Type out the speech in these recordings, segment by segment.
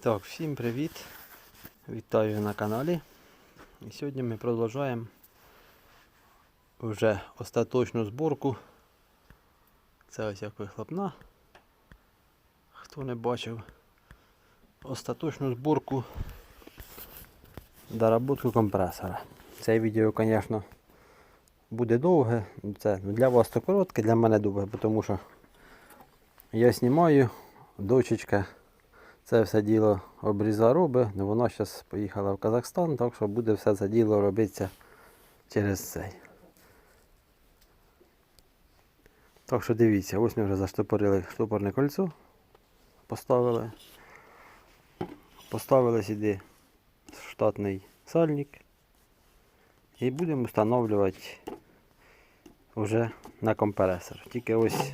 Так, всім привіт! Вітаю на каналі. І сьогодні ми продовжуємо вже остаточну зборку. Це ось як вихлопна. Хто не бачив остаточну зборку доработку компресора. Це відео, звісно, буде довге. Це для вас то коротке, для мене довге, тому що я знімаю, дочечка це все діло обріза робить, але вона зараз поїхала в Казахстан, так що буде все це діло робитися через цей. Так що дивіться, ось ми вже заштопорили штопорне кольцо. Поставили. Поставили сюди штатний сальник. І будемо встановлювати вже на компресор. Тільки ось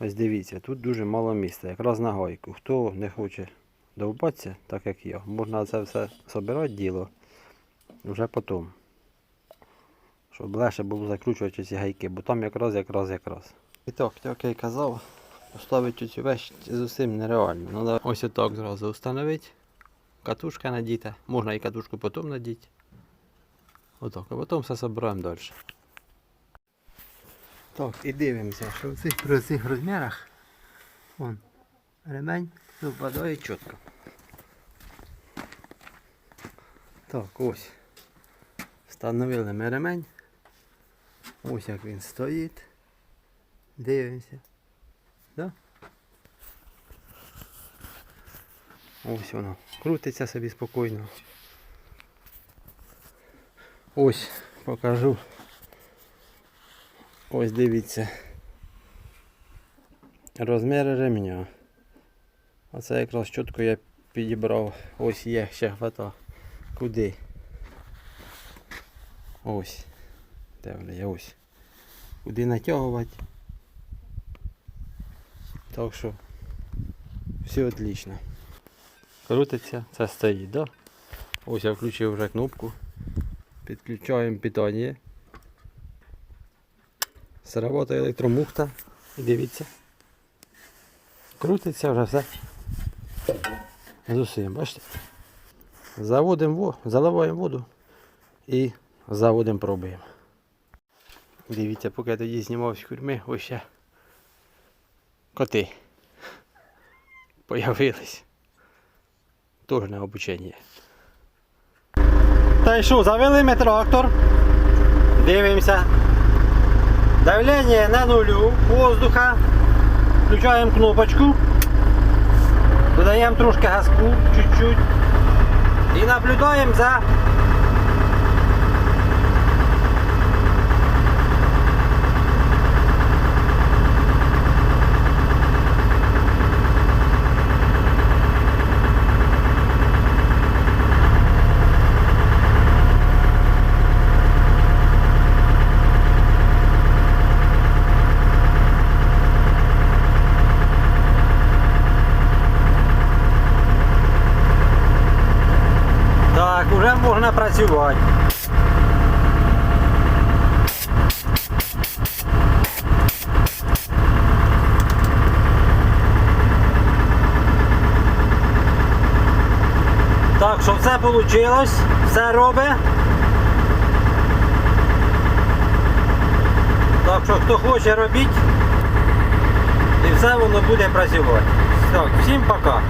Ось дивіться, тут дуже мало місця, якраз на гайку. Хто не хоче довбатися, так як я, можна це все збирати діло вже потім. Щоб легше було закручувати ці гайки, бо там якраз, якраз, якраз. І так, як я й казав, поставити цю вещь зовсім нереально. Надо ось отак зразу встановити. Катушка надіта. Можна і катушку потім надіти. Отак, а потім все збираємо далі. Так, і дивимося, що в цих, при цих розмірах вон, ремень випадає чітко. Так, ось. Встановили ми ремень. Ось як він стоїть. Дивимося. Да? Ось воно. Крутиться собі спокійно. Ось покажу. Ось дивіться. Розміри ремня. Оце якраз чітко я підібрав. Ось є ще хвата. Куди? Ось. Де вони є? Ось. Куди натягувати. Так що все отлично. Крутиться, це стоїть, да? Ось я включив вже кнопку. Підключаємо питання. Сработає електромухта. Дивіться. Крутиться вже все. З бачите? Заводимо воду, заливаємо воду і заводимо пробуємо. Дивіться, поки я тоді знімав з курми, ось ще коти появились. Теж на обучення. Та й що, завели ми трактор. Дивимося. Давление на нулю воздуха. Включаем кнопочку. Додаємо трошки газку, чуть-чуть. І наблюдаємо за Так, уже можна працювати. Так, що все вийшло, все робить. Так що хто хоче робіть, і все воно буде працювати. Так, всім пока.